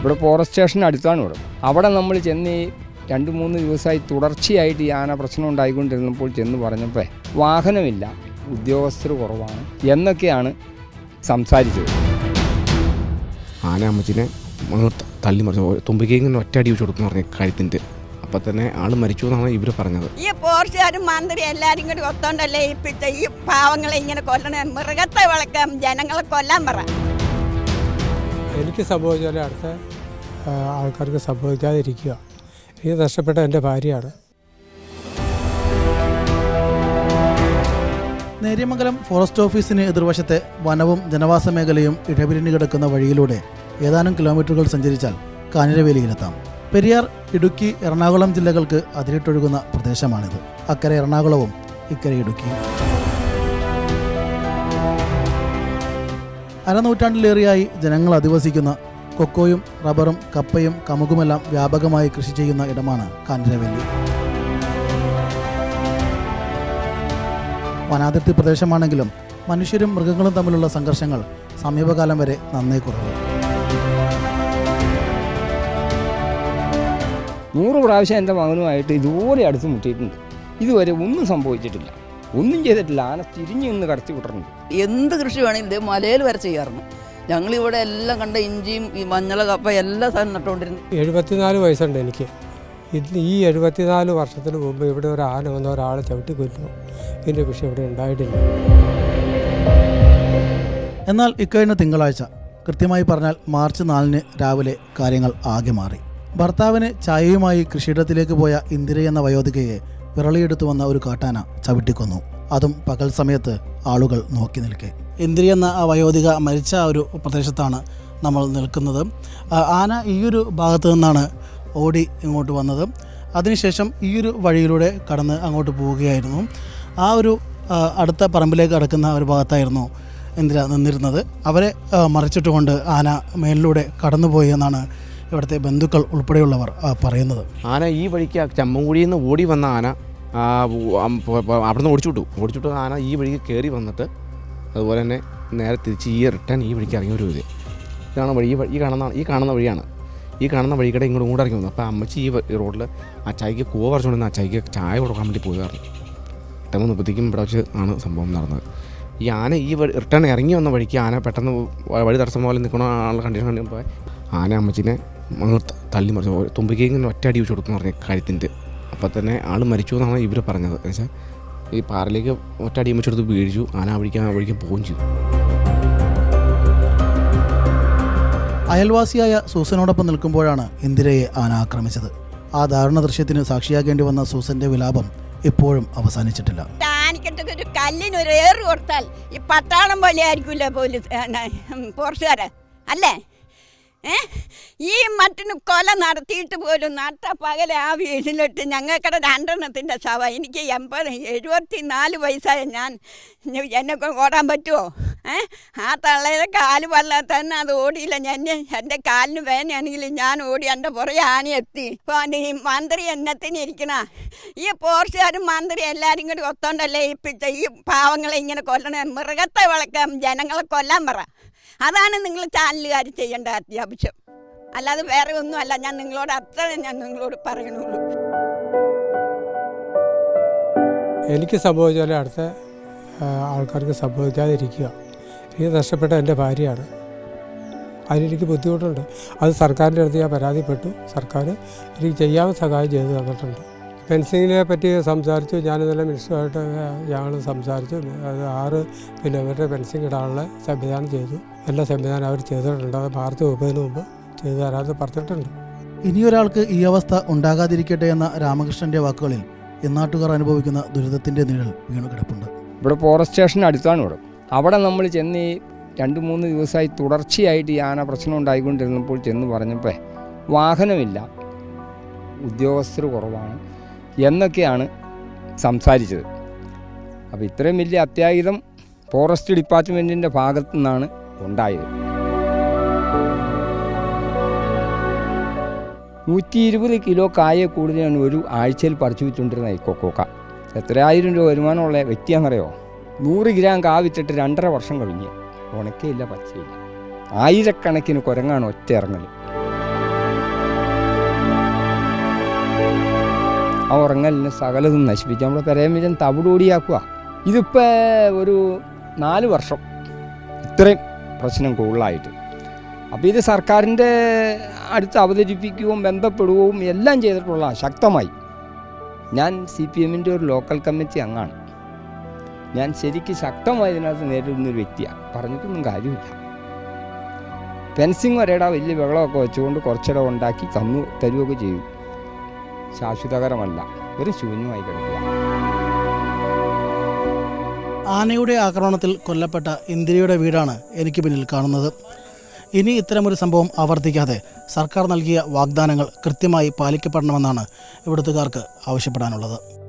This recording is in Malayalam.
ഇവിടെ ഫോറസ്റ്റ് സ്റ്റേഷന്റെ അടുത്താണ് ഇവിടെ. അവിടെ നമ്മൾ ചെന്ന് ഈ രണ്ട് മൂന്ന് ദിവസമായി തുടർച്ചയായിട്ട് ഈ ആന പ്രശ്നം ഉണ്ടായിക്കൊണ്ടിരുന്നപ്പോൾ ചെന്ന് പറഞ്ഞപ്പോൾ വാഹനമില്ല ഉദ്യോഗസ്ഥർ കുറവാണ് എന്നൊക്കെയാണ് സംസാരിച്ചത്. ആന അമ്മച്ചിനെ തള്ളി മറിച്ചു തുമ്പിക്ക് ഇങ്ങനെ ഒറ്റ അടി വെച്ച് കൊടുക്കുന്നു പറഞ്ഞു കഴുത്തിന്റെ അപ്പം തന്നെ ആൾ മരിച്ചു എന്നാണ് ഇവർ പറഞ്ഞത്. ഈ പോർച്ചുകാരും മന്ത്രി എല്ലാവരും കൂടി ഒത്തോണ്ടല്ലേ ഇപ്പിത്തെ ഈ പാവങ്ങളെ ഇങ്ങനെ കൊല്ലണം? മൃഗത്തെ വളക്കാം ജനങ്ങളെ കൊല്ലാൻ പറ. എനിക്ക് സംഭവിച്ചാൽ അടുത്ത ആൾക്കാർക്ക് സംഭവിക്കാതിരിക്കുക. എനിക്ക് നഷ്ടപ്പെട്ട എന്റെ ഭാര്യയാണ്. നേര്യമംഗലം ഫോറസ്റ്റ് ഓഫീസിന് എതിർവശത്തെ വനവും ജനവാസ മേഖലയും ഇടപിരിഞ്ഞു കിടക്കുന്ന വഴിയിലൂടെ ഏതാനും കിലോമീറ്ററുകൾ സഞ്ചരിച്ചാൽ കാഞ്ഞിരവേലിയിലെത്താം. പെരിയാർ ഇടുക്കി എറണാകുളം ജില്ലകൾക്ക് അതിരിട്ടൊഴുകുന്ന പ്രദേശമാണിത്. അക്കരെ എറണാകുളവും ഇക്കരെ ഇടുക്കിയും അരനൂറ്റാണ്ടിലേറെയായി ജനങ്ങൾ അധിവസിക്കുന്ന കൊക്കോയും റബ്ബറും കപ്പയും കമുകുമെല്ലാം വ്യാപകമായി കൃഷി ചെയ്യുന്ന ഇടമാണ് കാഞ്ചനവേലി. വനാതിർത്തി പ്രദേശമാണെങ്കിലും മനുഷ്യരും മൃഗങ്ങളും തമ്മിലുള്ള സംഘർഷങ്ങൾ സമീപകാലം വരെ നന്നേ കുറവ്. നൂറ് പ്രാവശ്യം എന്റെ മകനുമായിട്ട് ഇതുപോലെ അടുത്ത് മുട്ടിയിട്ടുണ്ട്. ഇതുവരെ ഒന്നും സംഭവിച്ചിട്ടില്ല. ഒന്നും ചെയ്തിട്ടില്ല. ആന തിരിഞ്ഞ് നിന്ന് കടത്തി വിട്ടിട്ടുണ്ട് എന്ത് കൃഷി വേണമെങ്കിലും ഇത് മലയിൽ വരെ ചെയ്യാറുണ്ട്. ഞങ്ങളിവിടെ എല്ലാം കണ്ട ഇഞ്ചിയും ഈ മഞ്ഞള കപ്പ എല്ലാ സാധനം നട്ടുകൊണ്ടിരുന്നു. എഴുപത്തിനാല് വയസ്സുണ്ട് എനിക്ക്. ഇന്ന് ഈ എഴുപത്തിനാല് വർഷത്തിന് മുമ്പ് ഇവിടെ ഒരു ആന വന്ന ഒരാൾ ചവിട്ടി കൊല്ലുന്നു. ഇതിന്റെ വിഷയം ഇവിടെ ഉണ്ടായിട്ടില്ല. എന്നാൽ ഇക്കഴിഞ്ഞ തിങ്കളാഴ്ച കൃത്യമായി പറഞ്ഞാൽ മാർച്ച് നാലിന് രാവിലെ കാര്യങ്ങൾ ആകെ മാറി. ഭർത്താവിന് ചായയുമായി കൃഷിയിടത്തിലേക്ക് പോയ ഇന്ദിര എന്ന വയോധികയെ വിറളിയെടുത്തു വന്ന ഒരു കാട്ടാന ചവിട്ടിക്കൊന്നു. അതും പകൽ സമയത്ത് ആളുകൾ നോക്കി നിൽക്കെ. ഇന്ദ്രി എന്ന ആ വയോധിക മരിച്ച ഒരു പ്രദേശത്താണ് നമ്മൾ നിൽക്കുന്നത്. ആന ഈയൊരു ഭാഗത്ത് നിന്നാണ് ഓടി ഇങ്ങോട്ട് വന്നത്. അതിനുശേഷം ഈയൊരു വഴിയിലൂടെ കടന്ന് അങ്ങോട്ട് പോവുകയായിരുന്നു. ആ ഒരു അടുത്ത പറമ്പിലേക്ക് കടക്കുന്ന ഒരു ഭാഗത്തായിരുന്നു ഇന്ദിര നിന്നിരുന്നത്. അവരെ മറിച്ചിട്ടുകൊണ്ട് ആന മേലിലൂടെ കടന്നുപോയി എന്നാണ് ഇവിടുത്തെ ബന്ധുക്കൾ ഉൾപ്പെടെയുള്ളവർ പറയുന്നത്. ആന ഈ വഴിക്ക് ചമ്മൻകുഴിയിൽ നിന്ന് ഓടി വന്ന ആന അവിടെ നിന്ന് ഓടിച്ചുവിട്ടു. ഓടിച്ചുവിട്ടു ആന ഈ വഴിക്ക് കയറി വന്നിട്ട് അതുപോലെ തന്നെ നേരെ തിരിച്ച് ഈ റിട്ടേൺ ഈ വഴിക്ക് ഇറങ്ങി ഒരു ഇതാണ് വഴി ഈ കാണുന്ന ഈ കാണുന്ന വഴിയാണ്. ഈ കാണുന്ന വഴിക്കടെ ഇങ്ങോട്ട് കൂടെ ഇറങ്ങി വന്നു. അപ്പോൾ അമ്മച്ചി ഈ റോഡിൽ ആ ചായക്ക് കൂവ പറിച്ചുകൊണ്ടിരുന്ന ആ ചായക്ക് ചായ കൊടുക്കാൻ വേണ്ടി പോയതായിരുന്നു. റിട്ടേൺ മുപ്പത്തേക്കും ഇവിടെ വെച്ച് ആണ് സംഭവം നടന്നത്. ഈ ആന ഈ വഴി റിട്ടേൺ ഇറങ്ങി വന്ന വഴിക്ക് ആന പെട്ടെന്ന് വഴി തടസ്സം പോലെ നിൽക്കണ ആളുടെ കണ്ടീഷൻ കണ്ടപ്പോൾ ആന അമ്മച്ചിനെ തള്ളി മറിച്ചു തുമ്പിക്ക് ഇങ്ങനെ ഒറ്റ അടി വെച്ച് കൊടുക്കുന്നു പറഞ്ഞു കാര്യത്തിന്റെ. അപ്പം തന്നെ ആൾ മരിച്ചു എന്നാണ് ഇവർ പറഞ്ഞത്. എന്ന് വെച്ചാൽ ഈ പാറയിലേക്ക് ഒറ്റ അടി വെച്ചെടുത്ത് വീഴിച്ചു ആന ആ വഴിക്ക് ആ വഴിക്ക് പോവുകയും ചെയ്തു. അയൽവാസിയായ സൂസനോടൊപ്പം നിൽക്കുമ്പോഴാണ് ഇന്ദിരയെ ആന ആക്രമിച്ചത്. ആ ദാരുണ ദൃശ്യത്തിന് സാക്ഷിയാകേണ്ടി വന്ന സൂസന്റെ വിലാപം ഇപ്പോഴും അവസാനിച്ചിട്ടില്ല. ഒരു കല്ലിനൊരു ഏറ് കൊടുത്താൽ ഈ പട്ടാളം പോലെ ആയിരിക്കില്ല പോലീസ് പോർച്ചുകാരെ അല്ലേ? ഈ മട്ടിന് കൊല നടത്തിയിട്ട് പോലും നട്ട പകലെ ആ വീട്ടിലിട്ട് ഞങ്ങൾക്കടെ രണ്ടെണ്ണത്തിന്റെ ശവ. എനിക്ക് എൺപത് എഴുപത്തി നാല് വയസ്സായ ഞാൻ എന്നെ ഓടാൻ പറ്റുമോ? ഏ? ആ തള്ളയുടെ കാൽ വല്ല തന്നെ അത് ഓടിയില്ല. ഞാൻ എന്റെ കാലിന് വേനയാണെങ്കിൽ ഞാൻ ഓടി എന്റെ പുറകെ ആന എത്തി. ഇപ്പോൾ ഈ മന്ത്രി എന്നത്തിന് ഇരിക്കണ. ഈ പോർച്ചുകാരും മന്ത്രി എല്ലാവരും കൂടി ഒത്തോണ്ടല്ലേ പിച്ച ഈ പാവങ്ങളെ ഇങ്ങനെ കൊല്ലണേ? മൃഗത്തെ വളക്കാം ജനങ്ങളെ കൊല്ലാൻ പറ. അതാണ് നിങ്ങൾ ചാനലുകാർ ചെയ്യേണ്ട അത്യാവശ്യം അല്ലാതെ വേറെ ഒന്നുമല്ല ഞാൻ നിങ്ങളോട് അത്ര ഞാൻ നിങ്ങളോട് പറയണുള്ളൂ. എനിക്ക് സംഭവിച്ചാലും അടുത്ത ആൾക്കാർക്ക് സംഭവിക്കാതിരിക്കുക. എനിക്ക് നഷ്ടപ്പെട്ട എന്റെ ഭാര്യയാണ്. അതിനെനിക്ക് ബുദ്ധിമുട്ടുണ്ട്. അത് സർക്കാരിന്റെ അടുത്ത് ഞാൻ പരാതിപ്പെട്ടു. സർക്കാർ എനിക്ക് ചെയ്യാവുന്ന സഹായം ചെയ്തു തന്നിട്ടുണ്ട്. ഫെൻസിങ്ങിനെ പറ്റി സംസാരിച്ചു. ഞാനിന്നലെ മിനിസ്റ്ററുമായിട്ട് ഞങ്ങൾ സംസാരിച്ചു. അത് ആറ് കിലോമീറ്റർ ഫെൻസിങ് ഇടാനുള്ള സംവിധാനം ചെയ്തു. എല്ലാ സംവിധാനം അവർ ചെയ്തിട്ടുണ്ട്. അത് മാർച്ച് മുപ്പതിന് മുമ്പ് ചെയ്തു തരാമെന്ന് പറഞ്ഞിട്ടുണ്ട്. ഇനിയൊരാൾക്ക് ഈ അവസ്ഥ ഉണ്ടാകാതിരിക്കട്ടെ എന്ന രാമകൃഷ്ണന്റെ വാക്കുകളിൽ എന്നാട്ടുകാർ അനുഭവിക്കുന്ന ദുരിതത്തിന്റെ നിഴൽ വീണു കിടപ്പുണ്ട് ഇവിടെ ഫോറസ്റ്റ് സ്റ്റേഷന് അടുത്താണ് ഇവിടെ. അവിടെ നമ്മൾ ചെന്ന് ഈ രണ്ട് മൂന്ന് ദിവസമായി തുടർച്ചയായിട്ട് ഈ ആന പ്രശ്നം ഉണ്ടായിക്കൊണ്ടിരുന്നപ്പോൾ ചെന്ന് പറഞ്ഞപ്പോൾ വാഹനമില്ല. ഉദ്യോഗസ്ഥർ കുറവാണ്. എന്നൊക്കെയാണ് സംസാരിച്ചത്. അപ്പോൾ ഇത്രയും വലിയ അത്യാഹിതം ഫോറസ്റ്റ് ഡിപ്പാർട്ട്മെന്റിന്റെ ഭാഗത്തു നിന്നാണ് ഉണ്ടായത്. നൂറ്റി ഇരുപത് കിലോ കായെ കൂടുതലാണ് ഒരു ആഴ്ചയിൽ പറിച്ചു വിറ്റുകൊണ്ടിരുന്ന ഈ കൊക്കോക്ക. എത്രയായിരം രൂപ വരുമാനമുള്ള വ്യക്തിയാണെന്നറിയോ? നൂറ് ഗ്രാം കാ വിറ്റിട്ട് രണ്ടര വർഷം കഴിഞ്ഞ്. ഉണക്കയില്ല പച്ചയില്ല. ആയിരക്കണക്കിന് കുരങ്ങാണ് ഒറ്റ ഇറങ്ങൽ ആ ഉറങ്ങലിന് സകലതും നശിപ്പിച്ചു നമ്മുടെ പെരേമിജൻ തവിടോടിയാക്കുക ഇതിപ്പോൾ ഒരു നാല് വർഷം. ഇത്രയും പ്രശ്നം കൂടുതലായിട്ട്. അപ്പോൾ ഇത് സർക്കാരിന്റെ അടുത്ത് അവതരിപ്പിക്കുകയും ബന്ധപ്പെടുകയും എല്ലാം ചെയ്തിട്ടുള്ള ശക്തമായി. ഞാൻ സി പി എമ്മിന്റെ ഒരു ലോക്കൽ കമ്മിറ്റി അംഗമാണ് ഞാൻ ശരിക്കും ശക്തമായി ഇതിനകത്ത് നേരിടുന്നൊരു വ്യക്തിയാണ്. പറഞ്ഞിട്ടൊന്നും കാര്യമില്ല. ഫെൻസിങ് വരെയുടെ വലിയ വെള്ളമൊക്കെ വെച്ചുകൊണ്ട് കുറച്ചിടം ഉണ്ടാക്കി തന്നു തരുകയൊക്കെ ചെയ്തു. ശാശ്വതകരമല്ല. ഒരു ശൂന്യമായി കിടക്കുക. ആനയുടെ ആക്രമണത്തിൽ കൊല്ലപ്പെട്ട ഇന്ദിരയുടെ വീടാണ് എനിക്ക് പിന്നിൽ കാണുന്നത്. ഇനി ഇത്തരമൊരു സംഭവം ആവർത്തിക്കാതെ സർക്കാർ നൽകിയ വാഗ്ദാനങ്ങൾ കൃത്യമായി പാലിക്കപ്പെടണമെന്നാണ് ഇവിടുത്തുകാർക്ക് ആവശ്യപ്പെടാനുള്ളത്.